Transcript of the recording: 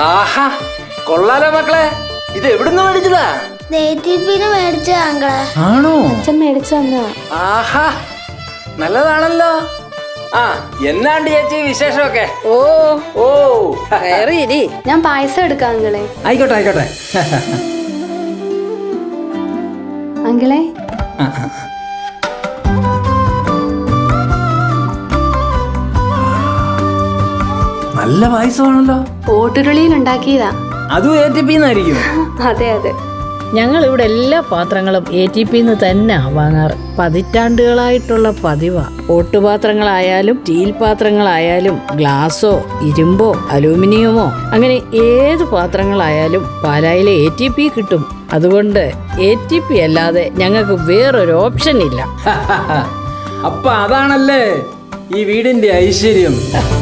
ആഹാ കൊള്ളാലോ മക്കളെ. ഇത് എവിടുന്ന് മേടിച്ചതാ? നെയ്റ്റിപ്പിന് മേടിച്ച അങ്കളെ. ആണോ? അച്ഛൻ മേടിച്ചു ആഹാ നല്ലതാണല്ലോ. ആ എന്നാണ്ട് ചേച്ചി വിശേഷമൊക്കെ? ഓ ഓ. കയറി ഇരി ഞാൻ പായസം എടുക്കാം അങ്കളെ. ആയിക്കോട്ടെ ആയിക്കോട്ടെ. അങ്കിളെ. നല്ല പായസമാണല്ലോ. പോട്ടുരുളിയിൽ ഉണ്ടാക്കിയതാ അതും എ ടി പിന്നായിരിക്കും അതെ അതെ. ഞങ്ങൾ ഇവിടെ എല്ലാ പാത്രങ്ങളും എ ടി പിന്ന് തന്നെ വാങ്ങാറ്. പതിറ്റാണ്ടുകളായിട്ടുള്ള പതിവാ. ഓട്ടുപാത്രങ്ങളായാലും സ്റ്റീൽ പാത്രങ്ങളായാലും ഗ്ലാസോ ഇരുമ്പോ അലൂമിനിയമോ അങ്ങനെ ഏത് പാത്രങ്ങളായാലും പാലായിലെ എ ടി പി കിട്ടും. അതുകൊണ്ട് എ ടി പി അല്ലാതെ ഞങ്ങൾക്ക് വേറൊരു ഓപ്ഷൻ ഇല്ല അപ്പൊ അതാണല്ലേ ഈ വീടിന്റെ ഐശ്വര്യം.